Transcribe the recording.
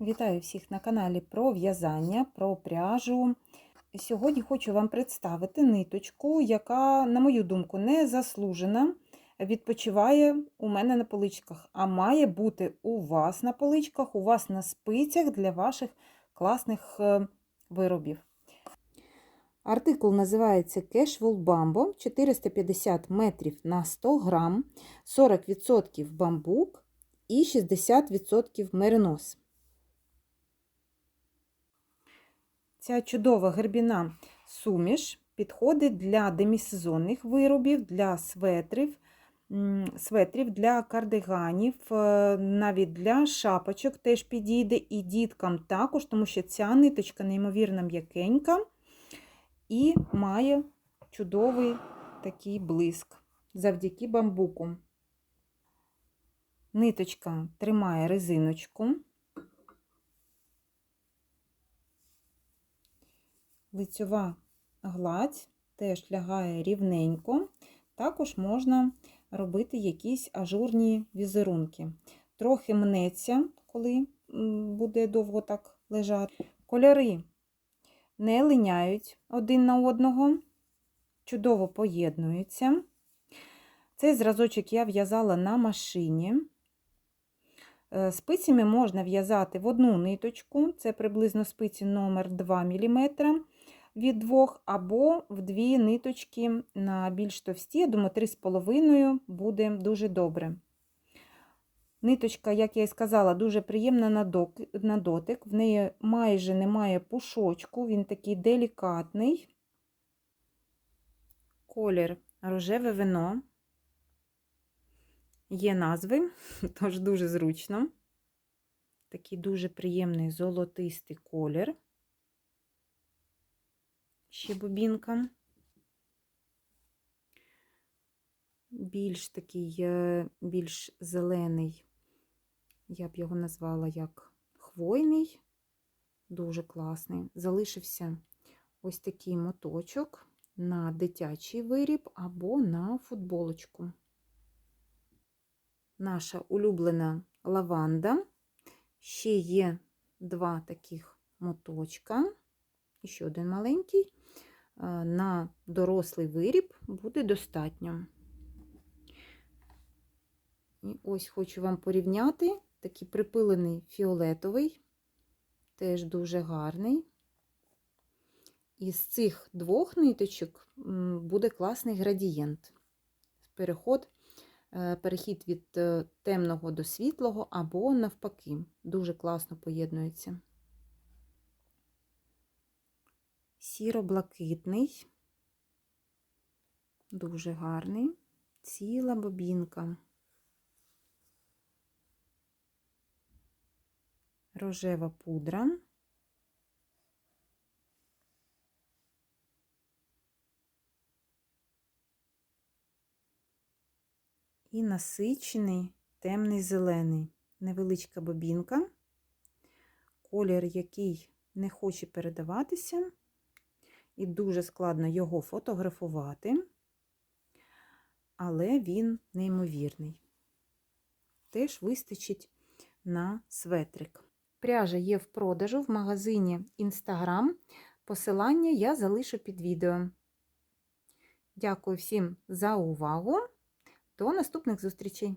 Вітаю всіх на каналі про в'язання, про пряжу. Сьогодні хочу вам представити ниточку, яка, на мою думку, не заслужена, відпочиває у мене на поличках, а має бути у вас на поличках, у вас на спицях для ваших класних е, виробів. Артикул називається Cashwool Bambo 450 метрів на 100 грам, 40% бамбук і 60% меринос. Ця чудова гербіна суміш підходить для демісезонних виробів, для светрів, светрів, для кардиганів, е, навіть для шапочок теж підійде, і діткам також, тому що ця ниточка неймовірно м'якенька і має чудовий такий блиск завдяки бамбуку. Ниточка тримає резиночку. Лицьова гладь теж лягає рівненько. Також можна робити якісь ажурні візерунки. Трохи мнеться, коли буде довго так лежати. Кольори не линяють один на одного, чудово поєднуються. Цей зразочок я в'язала на машині. Спицями можна в'язати в одну ниточку, це приблизно спиці номер 2 мм від двох, або в дві ниточки на більш товсті, я думаю, 3,5 буде дуже добре. Ниточка, як я і сказала, дуже приємна на дотик, в неї майже немає пушочку, він такий делікатний. Колір рожеве вино. Є назви, тож дуже зручно. Такий дуже приємний золотистий колір. Ще бобінка. Більш такий, е, більш зелений, я б його назвала як хвойний, дуже класний. Залишився ось такий моточок на дитячий виріб або на футболочку. Наша улюблена лаванда. Ще є два таких моточка, і ще один маленький. На дорослий виріб буде достатньо. І ось хочу вам порівняти такий припилений фіолетовий, теж дуже гарний. Із цих двох ниточок буде класний градієнт. Переход перехід від темного до світлого, або навпаки, дуже класно поєднується. Сіро-блакитний, дуже гарний, ціла бобінка, рожева пудра. і насичений темний зелений, невеличка бобінка, колір, який не хоче передаватися, і дуже складно його фотографувати, але він неймовірний. Теж вистачить на светрик. Пряжа є в продажу в магазині Instagram. Посилання я залишу під відео. Дякую всім за увагу! До наступних зустрічей!